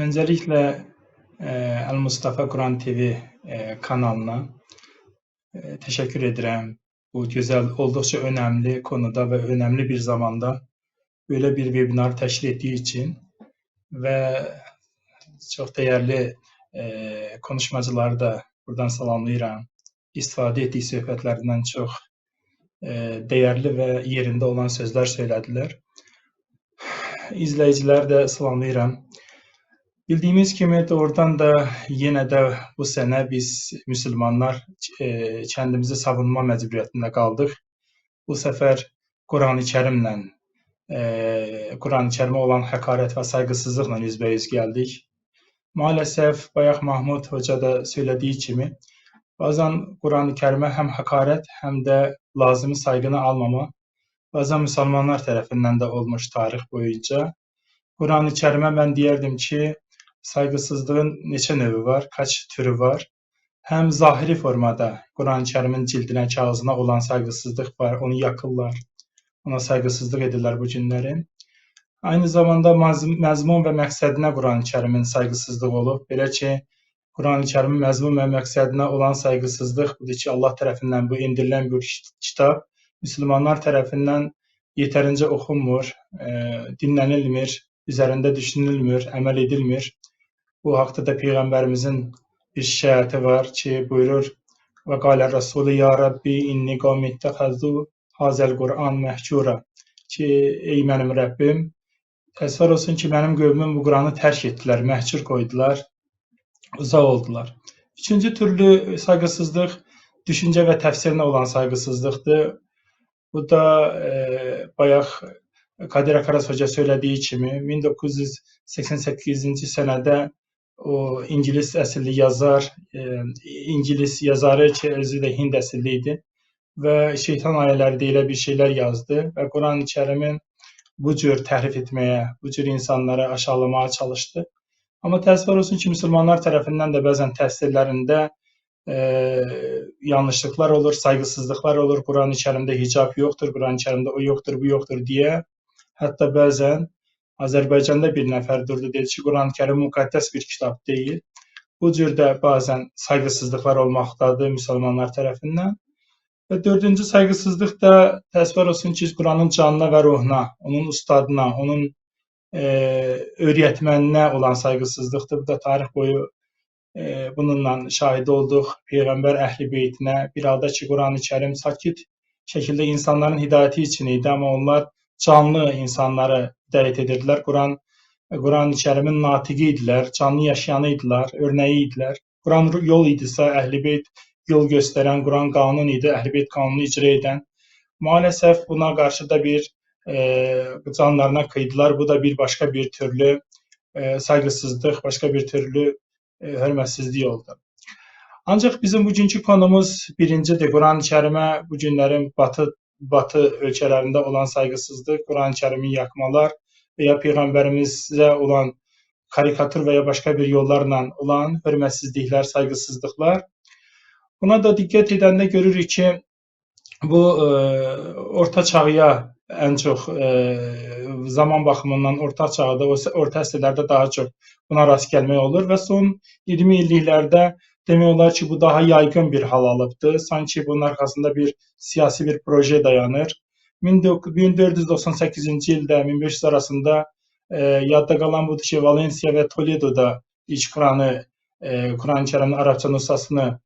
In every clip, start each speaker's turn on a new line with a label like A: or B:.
A: Öncelikle e, El Mustafa Kur'an TV e, kanalına e, teşekkür ederim. Bu güzel, oldukça önemli konuda ve önemli bir zamanda böyle bir webinar teşkil ettiği için ve çok değerli e, konuşmacıları da buradan salamlayıram. İstifade ettiği söhbətlərindən çox e, değerli ve yerinde olan sözler söylediler. İzleyiciler de salamlayıram. Bildiğimiz gibi doğrudan da yine de bu sene biz Müslümanlar e, kendimizi savunma mecburiyetinde kaldık. Bu sefer Kur'an-ı Kerim'le, e, Kur'an-ı Kerim'e olan hakaret ve saygısızlıkla yüzbeyiz geldik. Maalesef Bayak Mahmud Hoca da söylediği gibi bazen Kur'an-ı Kerim'e hem hakaret hem de lazımı saygını almama bazen Müslümanlar tarafından da olmuş tarih boyunca. Kur'an-ı Kerim'e ben diyerdim ki saygısızlığın neçə növü var, kaç türü var? Hem zahiri formada Kur'an-ı Kerim'in cildine, kağızına olan saygısızlık var, onu yakırlar, ona saygısızlık edirlər bu günləri. Aynı zamanda məzmun və məqsədinə Kur'an-ı Kerim'in saygısızlığı olub. Belə ki, Kur'an-ı Kerim'in məzmun və məqsədinə olan saygısızlıq budur ki, Allah tərəfindən bu indirilən bir kitab Müslümanlar tərəfindən yetərincə oxunmur, e, dinlənilmir, üzərində düşünülmür, əməl edilmir. Bu haqda da Peyğəmbərimizin bir şikayəti var ki, buyurur: "Və qalə Rasulü ya Rabbi inni qavmi ittəxəzu hazəl Qur'an məhcura" ki, ey mənim Rəbbim, təəssüflər olsun ki, mənim qövmüm bu Qur'anı tərk etdilər, məhcur qoydular, uzaq oldular. Üçüncü türlü saygısızlıq düşüncə və təfsirinə olan saygısızlıqdır. Bu da e, bayaq Kadir Akaras Hoca söylediği kimi 1988-ci sənədə o İngiliz əsilli yazar, e, İngiliz yazarı ki, özü de Hind əsilliydi ve şeytan ayələri deyilə bir şeyler yazdı ve Quran-ı Kərimin bu cür təhrif etmeye, bu cür insanları aşağılamaya çalıştı. Ama təəssüflər olsun ki, Müslümanlar tərəfindən də bəzən təfsirlərində e, yanlışlıklar olur, saygısızlıklar olur. Quran-ı Kərimdə hicab yoktur, Quran-ı Kərimdə o yoktur, bu yoktur diye. Hatta bəzən Azərbaycanda bir nəfər durdu dedi ki, Quran-Kərim müqəddəs bir kitab deyil. Bu cür də bəzən sayğısızlıqlar olmaqdadır müsəlmanlar tərəfindən. Və dördüncü sayğısızlıq da təəssüflər olsun ki, Quranın canına və ruhuna, onun ustadına, onun e, öyrətməninə olan sayğısızlıqdır. Bu da tarix boyu e, bununla şahid olduq. Peyğəmbər əhli beytinə bir halda ki, Quran-ı Kərim sakit şəkildə insanların hidayəti üçün idi, amma onlar canlı insanları hidayət edirdilər. Quran Quran-ı Kərimin natiqi idilər, canlı yaşayanı idilər, örnəyi idilər. Quran yol idisə, Əhl-i yol göstərən, Quran qanun idi, Əhl-i qanunu icra edən. Maalesef buna qarşı da bir e, canlarına kıydılar. Bu da bir başka bir türlü e, saygısızlık, başka bir türlü e, hörmətsizlik oldu. Ancaq bizim bugünkü konumuz birincidir. Quran-ı Kərimə bu günlərin batı Batı ölkələrində olan saygısızlıq, Quran-ı Kərimi yakmalar veya Peyğəmbərimizə olan karikatür veya başka bir yollarla olan hörmətsizliklər, saygısızlıklar. Buna da diqqət edəndə görürük ki, bu e, orta çağıya ən çox e, zaman baxımından orta çağda, orta əsrlərdə daha çox buna rast gəlmək olur və son 20 illiklərdə demək olar ki, bu daha yaygın bir hal alıbdır. Sanki bunun arkasında bir siyasi bir proje dayanır. 1498-ci ildə 1500 arasında e, yadda qalan budur ki, Valensiya və Toledo'da ilk Kur'an'ı, e, Kur'an-ı Kerim'in Arapça nüshasını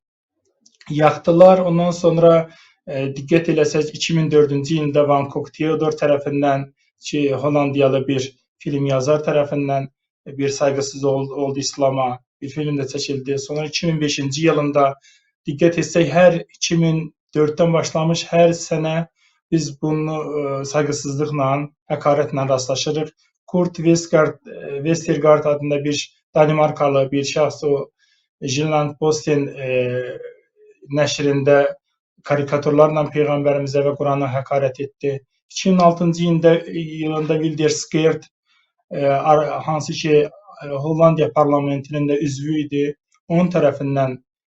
A: yaktılar. Ondan sonra e, diqqət eləsək 2004-cü ildə Van Gogh Theodor tərəfindən ki, Hollandiyalı bir film yazar tərəfindən bir saygısız oldu, oldu İslam'a bir film de çəkildi. Sonra 2005-ci yılında diqqət etsək, hər 2004-dən başlamış hər sənə biz bunu ə, e, sayğısızlıqla, həqarətlə rastlaşırıq. Kurt Westergaard, e, Westergaard adında bir Danimarkalı bir şəxs o Jylland Posten e, nəşrində karikaturlarla Peyğəmbərimizə və Qurana həqarət etdi. 2006-cı ildə, yılında Wilder e, hansı ki e, Hollandiya parlamentinin də üzvü idi. Onun tərəfindən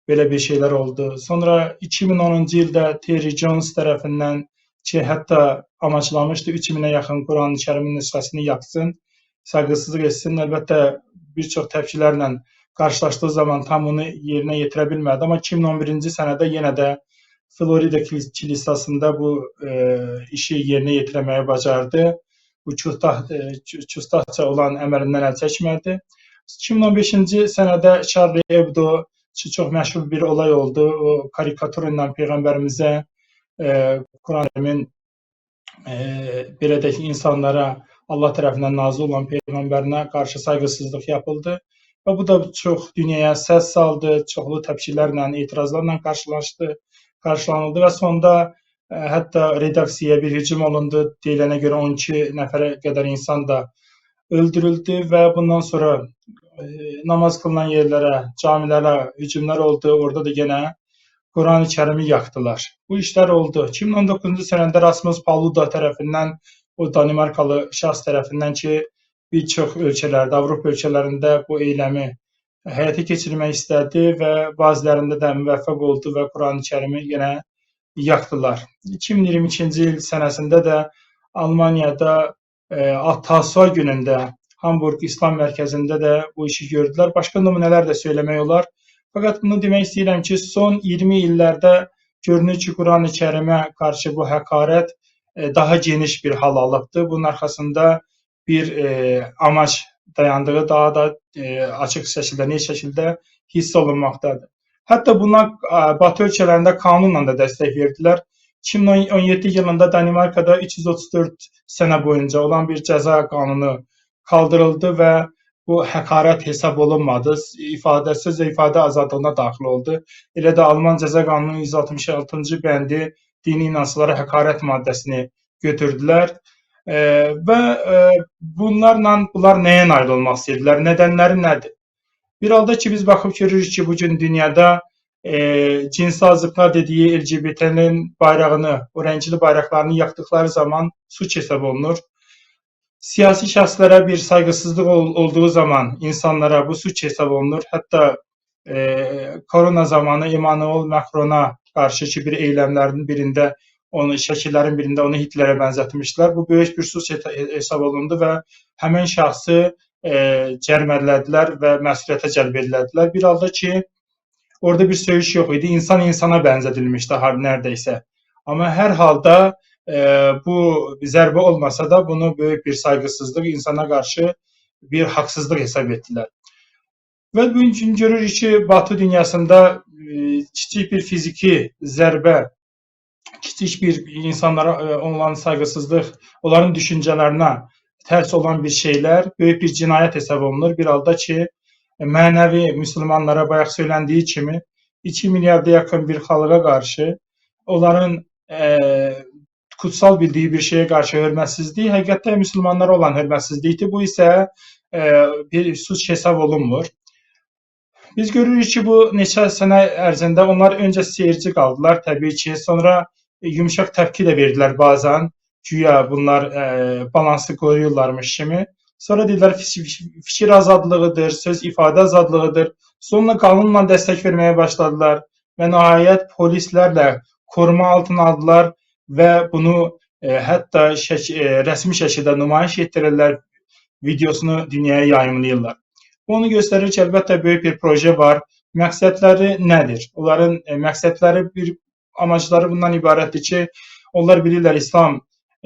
A: belə bir şeylər oldu. Sonra 2010-cu ildə Terry Jones tərəfindən ki, hətta amaçlamışdı 3000-ə yaxın Quran-ı Kərimin nüsxəsini yapsın, saygısızlıq etsin. Əlbəttə bir çox təpkilərlə qarşılaşdığı zaman tam bunu yerinə yetirə bilmədi. Amma 2011-ci sənədə yenə də Florida kilis- kilsəsində bu e, işi yerinə yetirməyi bacardı. Bu küstah, e, küstahça olan əməlindən əl çəkmədi. 2015-ci sənədə Charlie Hebdo ki, çox məşhur bir olay oldu. O karikatur ilə peyğəmbərimizə e, Quran-Kərimin e, belə deyək insanlara Allah tərəfindən nazil olan peyğəmbərinə qarşı sayğısızlıq yapıldı və bu da çox dünyaya səs saldı, çoxlu təpkilərlə, etirazlarla qarşılaşdı, qarşılanıldı və sonda hətta redaksiyaya bir hücum olundu. Deyilənə görə 12 nəfərə qədər insan da öldürüldü və bundan sonra ə, namaz qılınan yerlərə, camilərə hücumlar oldu. Orada da yenə Quran-ı Kərimi yaktılar. Bu işlər oldu. 2019-cu sənədə Rasmus Paluda tərəfindən o Danimarkalı şəxs tərəfindən ki, bir çox ölkələrdə, Avropa ölkələrində bu eyləmi həyata keçirmək istədi və bəzilərində də müvəffəq oldu və Quran-ı Kərimi yenə yaktılar. 2022-ci il sənəsində də Almaniyada e, Tasva günündə Hamburg İslam Mərkəzində də bu işi gördülər. Başqa nümunələr də söyləmək olar. Fəqət bunu demək istəyirəm ki, son 20 illərdə görünür ki, Quran-ı Kərimə qarşı bu həqarət e, daha geniş bir hal alıbdı. Bunun arxasında bir e, amac dayandığı daha da e, açıq şəkildə, net şəkildə hiss olunmaqdadır. Hətta buna Batı ölkələrində qanunla da dəstək verdilər. 2017 yılında Danimarkada 334 sənə boyunca olan bir cəza qanunu kaldırıldı və bu həqarət hesab olunmadı. İfadə, söz və ifadə azadlığına daxil oldu. Elə də Alman cəza qanununun 166-cı bəndi dini inanclara həqarət maddəsini götürdülər. E, və e, bunlarla bunlar nəyə nail olmaq istəyirdilər? Nədənləri nədir? Bir halda ki biz baxıb görürük ki, bu gün dünyada e, cinsi azıqlar dediyi LGBT-nin bayrağını, o rəngli bayraqlarını yaktıkları zaman suç hesab olunur. Siyasi şəxslərə bir sayğısızlıq ol, olduğu zaman insanlara bu suç hesab olunur. Hətta e, korona zamanı Emmanuel Macrona qarşı ki bir eylemlərin birində onu şəkillərin birində onu Hitlerə bənzətmişlər. Bu böyük bir suç hesab olundu və həmin şəxsi cərimələdilər və məsuliyyətə cəlb edilədilər. Bir halda ki, orada bir söyüş yox idi. İnsan insana bənzədilmişdi har neredeyse. Amma hər halda e, bu zərbə olmasa da bunu böyük bir saygısızlıq insana qarşı bir haqsızlıq hesab etdilər. Və bu gün görürük ki, Batı dünyasında e, kiçik bir fiziki zərbə kiçik bir insanlara e, olan sayğısızlıq, onların düşüncələrinə tərs olan bir şeylər böyük bir cinayət hesab olunur. Bir halda ki, mənəvi müsəlmanlara bayaq söyləndiyi kimi 2 milyarda yaxın bir xalqa qarşı onların e, kutsal bildiyi bir şeyə qarşı hörmətsizlik həqiqətdə müsəlmanlara olan hörmətsizlikdir. Bu isə e, bir suç hesab olunmur. Biz görürük ki, bu neçə sənə ərzində onlar öncə seyirci qaldılar təbii ki, sonra yumuşaq təpki də verdilər bazən. Güya bunlar e, balansı qoruyurlarmış kimi. Sonra dedilər fikir azadlığıdır, söz ifadə azadlığıdır. Sonra qanunla dəstək verməyə başladılar və nəhayət polislərlə koruma altına aldılar və bunu e, hətta şək e, rəsmi şəkildə nümayiş etdirirlər, videosunu dünyaya yayımlayırlar. Bu onu göstərir ki, əlbəttə böyük bir proje var. Məqsədləri nədir? Onların e, məqsədləri bir amacları bundan ibarətdir ki, onlar bilirlər İslam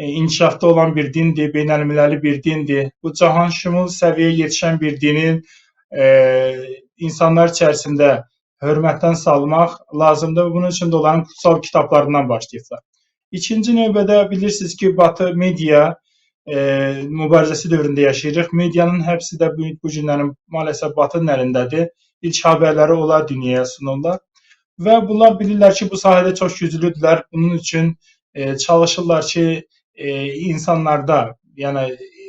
A: inkişafda olan bir dindir, beynəlmiləli bir dindir. Bu cahan şumul səviyyəyə yetişən bir dinin e, insanlar içərisində hörmətdən salmaq lazımdır. Bunun üçün də onların kutsal kitablarından başlayıblar. İkinci növbədə bilirsiniz ki, Batı media e, mübarizəsi dövründə yaşayırıq. Medianın hepsi də bu, bu günlərin maalesef Batının əlindədir. İlk haberləri onlar dünyaya sunurlar. Və bunlar bilirlər ki, bu sahədə çox güclüdürlər. Bunun üçün e, çalışırlar ki, e, insanlarda, yəni e,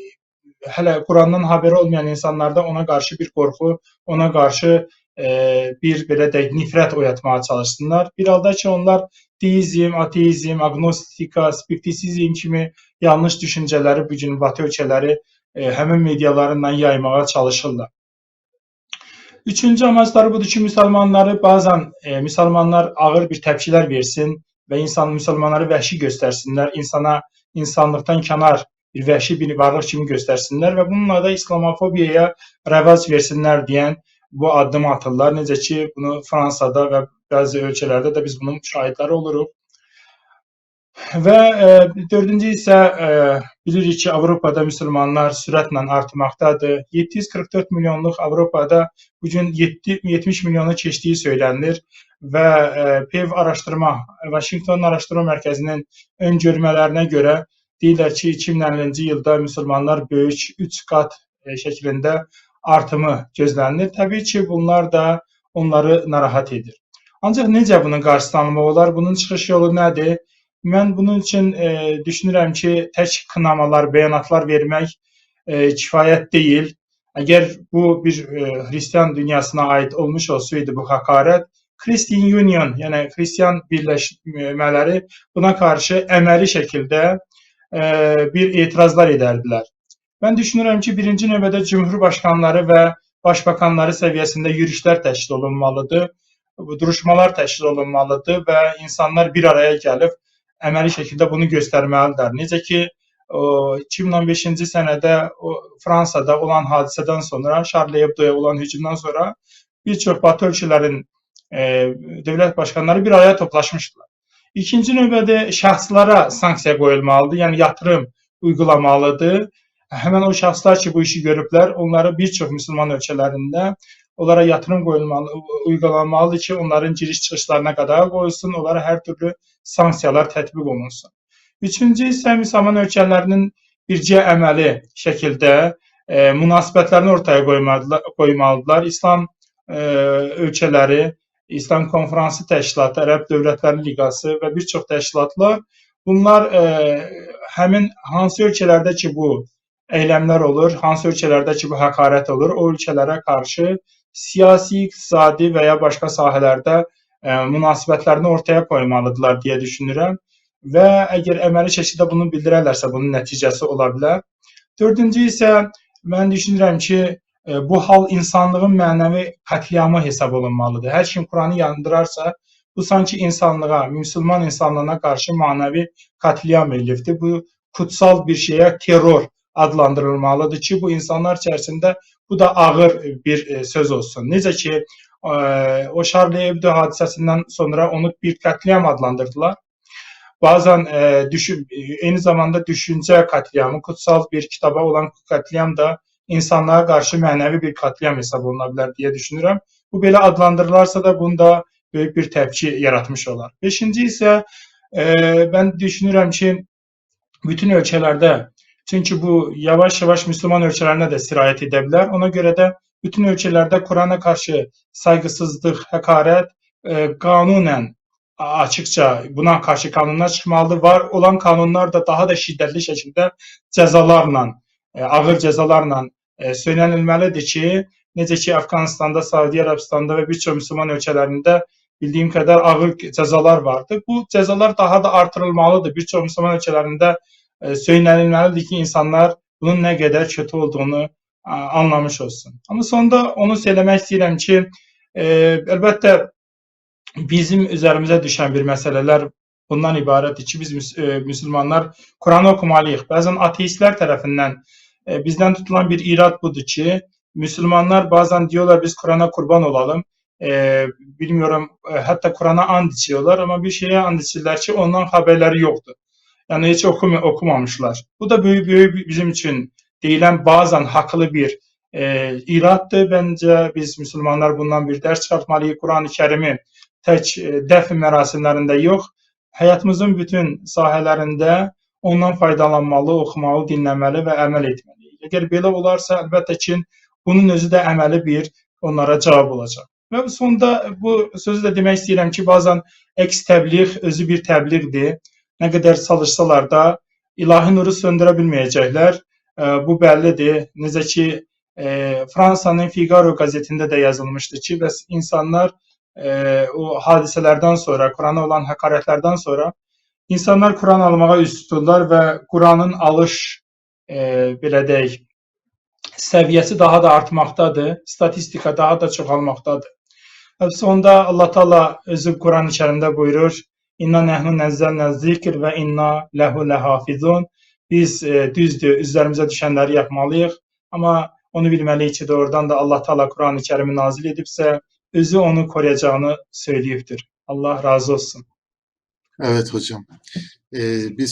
A: hələ Qurandan haberi olmayan insanlarda ona qarşı bir qorxu, ona qarşı e, bir belə deyək nifrət oyatmağa çalışsınlar. Bir halda ki, onlar deizm, ateizm, agnostika, skeptisizm kimi yanlış düşüncələri bu gün Batı ölkələri e, həmin medialarından yaymağa çalışırlar. Üçüncü amaçları budur ki, müsəlmanları bəzən e, müsəlmanlar ağır bir təpkilər versin və insan müsəlmanları vəhşi göstərsinlər, insana insanlıqdan kənar bir vəhşi bir varlıq kimi göstərsinlər və bununla da İslamofobiyaya rəvac versinlər deyən bu addım atırlar. Necə ki, bunu Fransada və bəzi ölkələrdə də biz bunun şahidləri oluruq. Və e, dördüncü isə e, bilirik ki, Avropada müsəlmanlar sürətlə artmaqdadır. 744 milyonluq Avropada bu gün 7, 70 milyonu keçdiyi söylənilir və e, PEV araşdırma, Vaşinqton Araşdırma Mərkəzinin öngörmələrinə görə deyirlər ki, 2050-ci ildə müsəlmanlar böyük 3 qat e, şəklində artımı gözlənilir. Təbii ki, bunlar da onları narahat edir. Ancaq necə bunun qarşısını almaq olar? Bunun çıxış yolu nədir? Mən bunun üçün e, düşünürəm ki, tək kınamalar, bəyanatlar vermək e, kifayət deyil. Əgər bu bir e, Hristiyan dünyasına aid olmuş olsaydı bu hakaret, Christian Union, yəni Hristiyan birləşmələri buna qarşı əməli şəkildə e, bir etirazlar edərdilər. Mən düşünürəm ki, birinci növbədə cümhurbaşqanları və başbakanları səviyyəsində yürüşlər təşkil olunmalıdır, duruşmalar təşkil olunmalıdır və insanlar bir araya gəlib əməli şəkildə bunu göstərməlidirlər. Necə ki, o 2015-ci sənədə Fransada olan hadisədən sonra, Charlie Hebdo-ya olan hücumdan sonra bir çox Batı ölkələrin e, dövlət başkanları bir araya toplaşmışdılar. İkinci növbədə şəxslara sanksiya qoyulmalıdır, yəni yatırım uygulamalıdır. Həmin o şəxslər ki, bu işi görüblər, onları bir çox müsəlman ölkələrində onlara yatırım qoyulmalı, uygulanmalıdır ki, onların giriş-çıxışlarına qadağa qoyulsun, onlara hər türlü sanksiyalar tətbiq olunsun. Üçüncü isə müsəlman ölkələrinin bircə əməli şəkildə e, münasibətlərini ortaya qoymalıdırlar, qoymalıdırlar. İslam e, ölkələri, İslam Konfransı Təşkilatı, Ərəb Dövlətləri Liqası və bir çox təşkilatlar bunlar e, həmin hansı ölkələrdə ki bu eylemlər olur, hansı ölkələrdə ki bu həqarət olur, o ölkələrə qarşı siyasi, iqtisadi və ya başqa sahələrdə e, münasibətlərini ortaya qoymalıdırlar deyə düşünürəm və əgər əməli şəkildə bunu bildirərlərsə bunun nəticəsi ola bilər. Dördüncü isə mən düşünürəm ki, e, bu hal insanlığın mənəvi qətliamı hesab olunmalıdır. Hər kim Quranı yandırarsa, bu sanki insanlığa, müsəlman insanlığına qarşı mənəvi qətliam elifdir. Bu kutsal bir şeyə terror adlandırılmalıdır ki, bu insanlar içərisində bu da ağır bir e, söz olsun. Necə ki, e, o Charlie Hebdo hadisəsindən sonra onu bir qətliam adlandırdılar. Bazen e, zamanda düşüncə qətliamı, kutsal bir kitaba olan qətliam da insanlara qarşı mənəvi bir qətliam hesab oluna bilər deyə düşünürəm. Bu belə adlandırılarsa da bunda böyük bir təpki yaratmış olar. Beşinci isə e, mən düşünürəm ki, bütün ölkələrdə Çünki bu yavaş-yavaş müsəlman ölkələrinə də sirayət edə bilər. Ona görə də bütün ölkələrdə Qurana qarşı sayğısızlıq, həqarət e, qanunən açıqca buna qarşı qanunlar çıxmalıdır. Var olan qanunlar da daha da şiddətli şəkildə cəzalarla, e, ağır cəzalarla e, söylənilməlidir ki, necə ki Əfqanistanda, Səudiyyə Ərəbistanda və bir çox müsəlman ölkələrində bildiyim qədər ağır cəzalar vardır. Bu cəzalar daha da artırılmalıdır. Bir çox müsəlman ölkələrində e, söylənilməlidir ki, insanlar bunun nə qədər kötü olduğunu anlamış olsun. Amma sonda onu söyləmək istəyirəm ki, e, əlbəttə bizim üzərimizə düşən bir məsələlər bundan ibarətdir ki, biz e, müsəlmanlar Quranı oxumalıyıq. Bəzən ateistlər tərəfindən e, bizdən tutulan bir irad budur ki, müsəlmanlar bazen diyorlar biz Kur'an'a kurban olalım. E, bilmiyorum hatta Kur'an'a and içiyorlar ama bir şeye and içirler ki ondan haberleri yoktu. Yəni heç oxum oxumamışlar. Bu da böyük böyük bizim üçün deyilən bazən haqlı bir e, iraddır. Bəncə biz müsəlmanlar bundan bir dərs çıxartmalıyıq. Qurani-Kərimi tək e, dəfn mərasimlərində yox, həyatımızın bütün sahələrində ondan faydalanmalı, oxumalı, dinləməli və əməl etməliyik. Əgər belə olarsa, əlbəttə ki, bunun özü də əməli bir onlara cavab olacaq. Və sonda bu sözü də demək istəyirəm ki, bəzən əks təbliğ özü bir təbliğdir nə qədər çalışsalar da ilahi nuru söndürə bilməyəcəklər. Bu bəllidir. Necə ki Fransanın Figaro qəzetində də yazılmışdı ki, bəs insanlar o hadisələrdən sonra, Qurana olan həqarətlərdən sonra insanlar Quran almağa üz tuturlar və Quranın alış belə deyək səviyyəsi daha da artmaqdadır. Statistika daha da çoxalmaqdadır. Sonda Allah Taala özü Quran-ı Kərimdə buyurur: İnna nəhnu nəzzəlnə zikr və inna ləhu ləhafizun. Biz e, düzdür, üzərimizə düşənləri yapmalıyıq, amma onu bilməliyik ki, doğrudan da Allah Taala Qurani Kərimi nazil edibsə, özü onu koruyacağını söyləyibdir. Allah razı olsun.
B: Evet hocam. Ee, biz